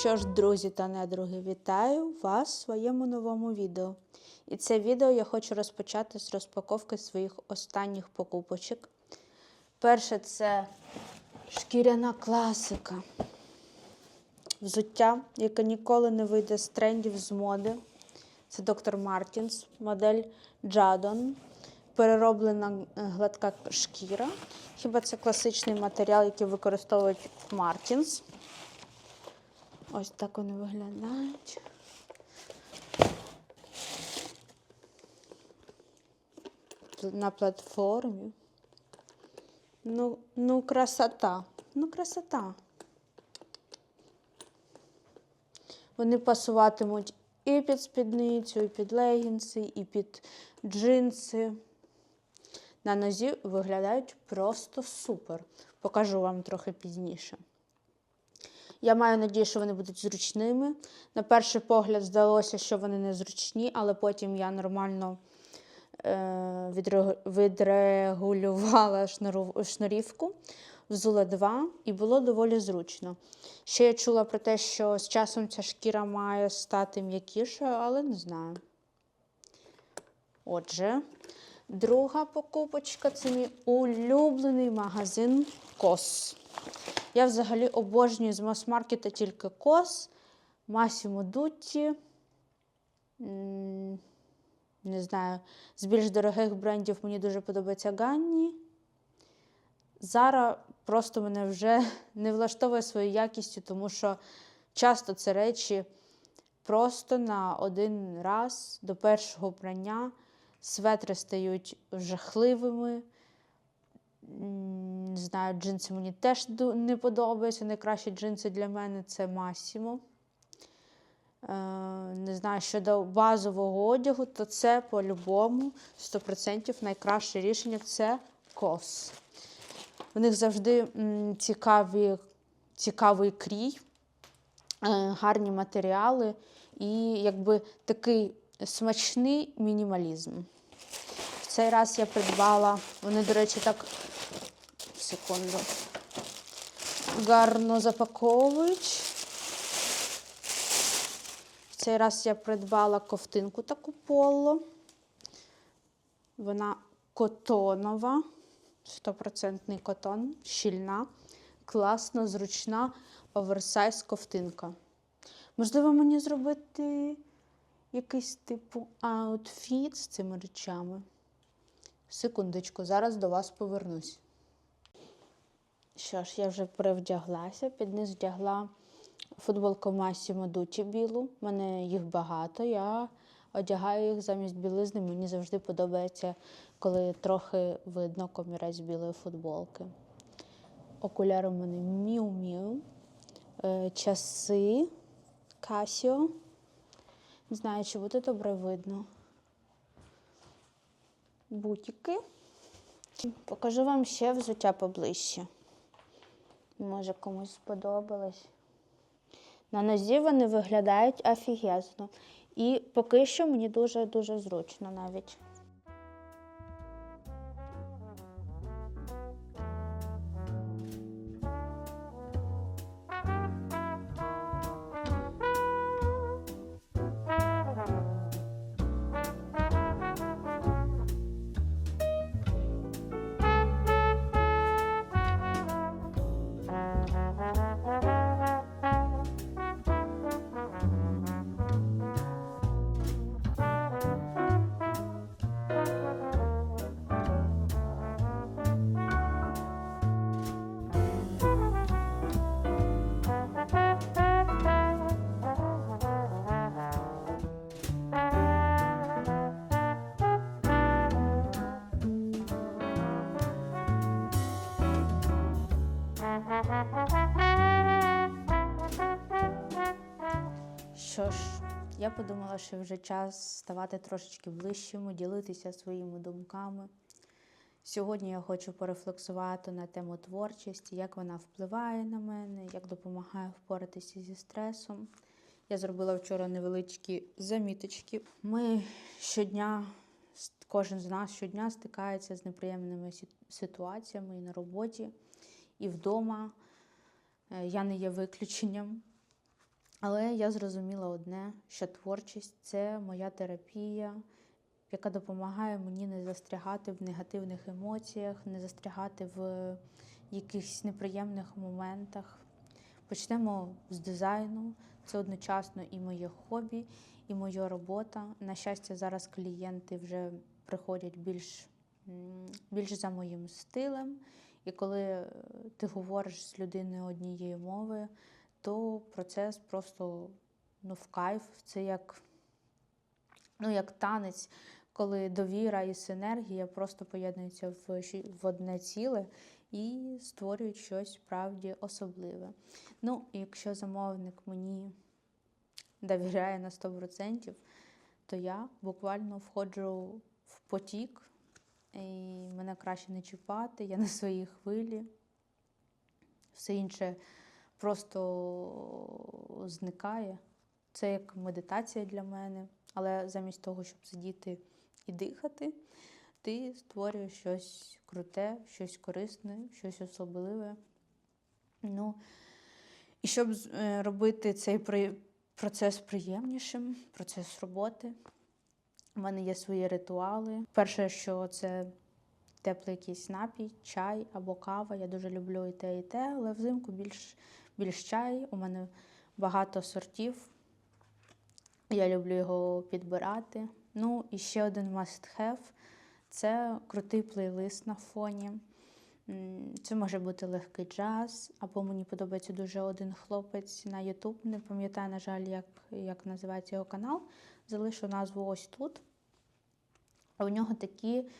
Що ж, друзі та недруги, вітаю вас в своєму новому відео. І це відео я хочу розпочати з розпаковки своїх останніх покупочок. Перше це шкіряна класика. Взуття, яке ніколи не вийде з трендів з моди. Це доктор Мартінс, модель Jadon. Перероблена е, гладка шкіра. Хіба це класичний матеріал, який використовують Мартінс. Ось так вони виглядають. На платформі. Ну, ну, красота. Ну, красота. Вони пасуватимуть і під спідницю, і під легінси, і під джинси. На нозі виглядають просто супер. Покажу вам трохи пізніше. Я маю надію, що вони будуть зручними. На перший погляд здалося, що вони не зручні, але потім я нормально е, відрегулювала шнурівку, взула два, і було доволі зручно. Ще я чула про те, що з часом ця шкіра має стати м'якішою, але не знаю. Отже, друга покупочка це мій улюблений магазин Кос. Я взагалі обожнюю з мас-маркета тільки Кос, Масімо Дутті. Не знаю, з більш дорогих брендів мені дуже подобається Ганні. Зара просто мене вже не влаштовує своєю якістю, тому що часто це речі просто на один раз до першого прання светри стають жахливими. Не знаю, джинси мені теж не подобаються. Найкращі джинси для мене це Massimo. Е, Не знаю, щодо базового одягу, то це по-любому 100% найкраще рішення це кос. У них завжди цікаві, цікавий крій, е, гарні матеріали і якби такий смачний мінімалізм. В цей раз я придбала, вони, до речі, так секунду. Гарно запаковують. В цей раз я придбала ковтинку таку поло. Вона котонова, 100% котон, щільна, класно, зручна, оверсайз ковтинка. Можливо, мені зробити якийсь типу аутфіт з цими речами. Секундочку, зараз до вас повернусь. Що ж, я вже привдяглася, під низ вдягла футболку Massimo Dutti білу. У мене їх багато. Я одягаю їх замість білизни. Мені завжди подобається, коли трохи видно комірець білої футболки. Окуляри у мене Miu Miu. Часи Casio. Не знаю, чи буде добре видно. Бутики. Покажу вам ще взуття поближче. Може, комусь сподобалось. На нозі вони виглядають офігезно. І поки що мені дуже-дуже зручно навіть. Що ж, я подумала, що вже час ставати трошечки ближчими, ділитися своїми думками. Сьогодні я хочу порефлексувати на тему творчості, як вона впливає на мене, як допомагає впоратися зі стресом. Я зробила вчора невеличкі заміточки. Ми щодня, кожен з нас щодня стикається з неприємними ситуаціями і на роботі, і вдома. Е, Я не є виключенням. Але я зрозуміла одне, що творчість це моя терапія, яка допомагає мені не застрягати в негативних емоціях, не застрягати в якихось неприємних моментах. Почнемо з дизайну. Це одночасно і моє хобі, і моя робота. На щастя, зараз клієнти вже приходять більш, більш за моїм стилем. І коли е, ти говориш з людиною однією мовою, то процес просто ну, в кайф. Це як, ну, як танець, коли довіра і синергія просто поєднуються в, в одне ціле і створюють щось справді особливе. Ну, якщо замовник мені довіряє на 100%, то я буквально входжу в потік, і мене краще не чіпати, я на своїй хвилі. Все інше просто зникає. Це як медитація для мене. Але замість того, щоб сидіти і дихати, ти створюєш щось круте, щось корисне, щось особливе. Ну, і щоб е, робити цей процес приємнішим, процес роботи, у мене є свої ритуали. Перше, що це теплий якийсь напій, чай або кава. Я дуже люблю і те, і те, але взимку більш, більш чай. У мене багато сортів. Я люблю його підбирати. Ну, і ще один must-have – це крутий плейлист на фоні. Це може бути легкий джаз, або мені подобається дуже один хлопець на YouTube. Не пам'ятаю, на жаль, як, як називається його канал. Залишу назву ось тут. А у нього такі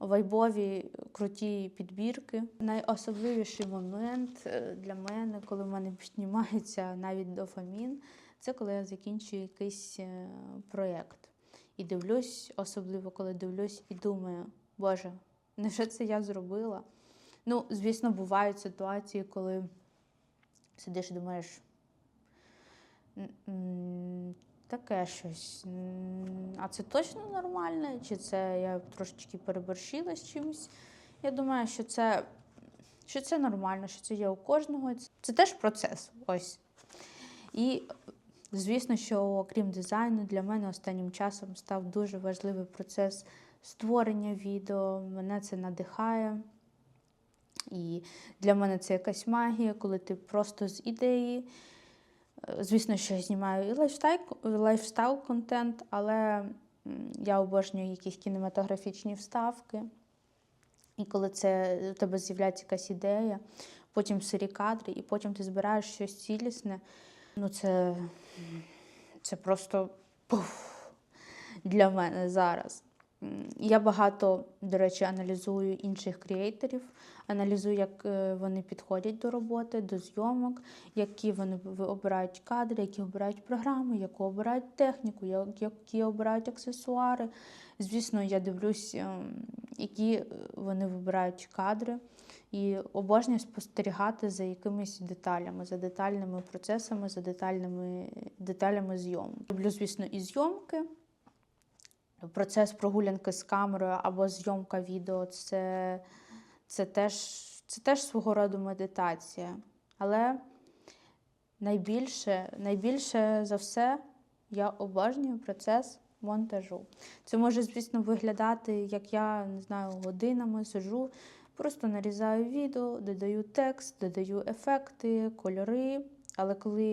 вайбові круті підбірки. Найособливіший момент е, для мене, коли в мене піднімається навіть дофамін, це коли я закінчую якийсь е, проєкт. І дивлюсь, особливо коли дивлюсь і думаю, Боже, невже це я зробила? Ну, звісно, бувають ситуації, коли сидиш і думаєш, «М, м, таке щось. А це точно нормально? Чи це я трошечки переборщила з чимось? Я думаю, що це, що це нормально, що це є у кожного. Це теж процес. Ось. І звісно, що окрім дизайну, для мене останнім часом став дуже важливий процес створення відео. Мене це надихає. І для мене це якась магія, коли ти просто з ідеї. Е, Звісно, що я знімаю і лайфстайл, контент, але я обожнюю якісь кінематографічні вставки. І коли це у тебе з'являється якась ідея, потім сирі кадри, і потім ти збираєш щось цілісне. Ну, це, це просто пуф, для мене зараз. Я багато, до речі, аналізую інших креаторів, аналізую, як е, вони підходять до роботи, до зйомок, які вони обирають кадри, які обирають програми, яку обирають техніку, які обирають аксесуари. Звісно, я дивлюсь, ем, які е, вони вибирають кадри, і обожнюю спостерігати за якимись деталями, за детальними процесами, за детальними деталями зйомок. Люблю, звісно, і зйомки. Процес прогулянки з камерою або зйомка відео це, це, теж, це теж свого роду медитація. Але найбільше, найбільше за все я обожнюю процес монтажу. Це може, звісно, виглядати, як я не знаю, годинами сижу, просто нарізаю відео, додаю текст, додаю ефекти, кольори. Але коли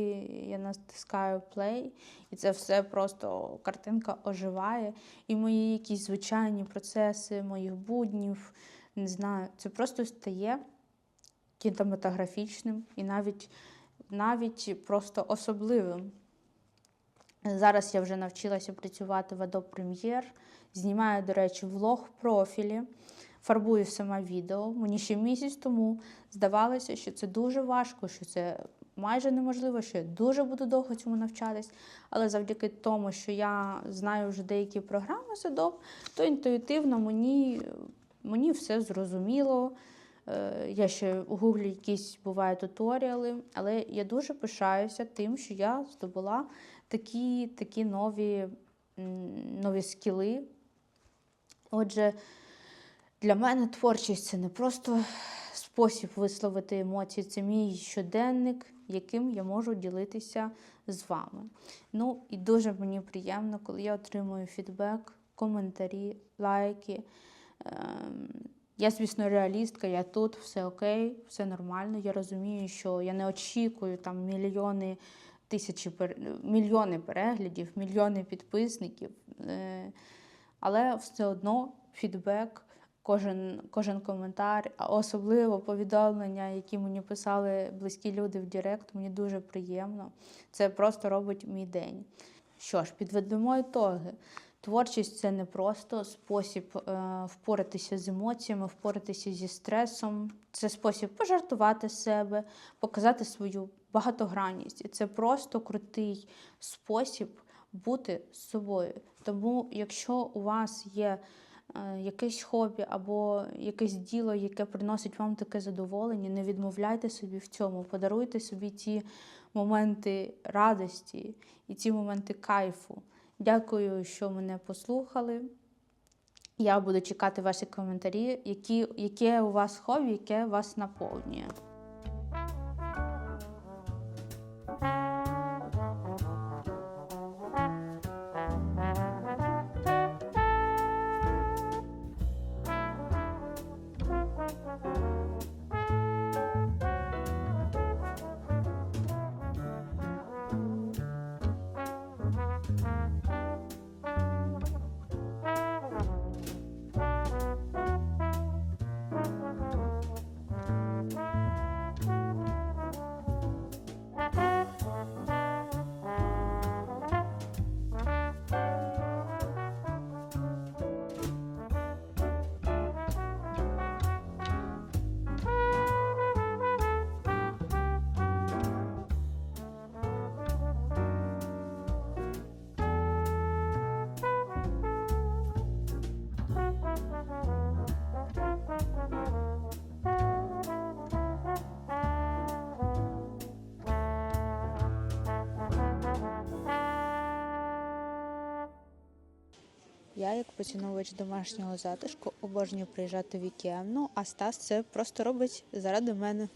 я натискаю play, і це все просто картинка оживає, і мої якісь звичайні процеси моїх буднів, не знаю, це просто стає кінематографічним і навіть, навіть просто особливим. Зараз я вже навчилася працювати в Adobe Premiere, знімаю, до речі, влог профілі, фарбую сама відео. Мені ще місяць тому здавалося, що це дуже важко, що це майже неможливо, що я дуже буду довго цьому навчатись. Але завдяки тому, що я знаю вже деякі програми Adobe, то інтуїтивно мені, мені все зрозуміло. Е, Я ще у гуглі якісь бувають туторіали, але я дуже пишаюся тим, що я здобула такі, такі нові, нові скіли. Отже, для мене творчість це не просто спосіб висловити емоції, це мій щоденник, яким я можу ділитися з вами. Ну і дуже мені приємно, коли я отримую фідбек, коментарі, лайки. Ем, Я, звісно, реалістка, я тут, все окей, все нормально. Я розумію, що я не очікую там мільйони тисячі мільйони переглядів, мільйони підписників. Е, Але все одно фідбек, кожен, кожен коментар, а особливо повідомлення, які мені писали близькі люди в Директ, мені дуже приємно. Це просто робить мій день. Що ж, підведемо ітоги. Творчість це не просто спосіб е, впоратися з емоціями, впоратися зі стресом. Це спосіб пожартувати себе, показати свою багатогранність. І це просто крутий спосіб бути з собою. Тому, якщо у вас є якесь хобі або якесь діло, яке приносить вам таке задоволення, не відмовляйте собі в цьому, подаруйте собі ті моменти радості і ці моменти кайфу. Дякую, що мене послухали. Я буду чекати ваші коментарі, які, яке у вас хобі, яке вас наповнює. Я, як поціновувач домашнього затишку, обожнюю приїжджати в вікенд, а Стас це просто робить заради мене.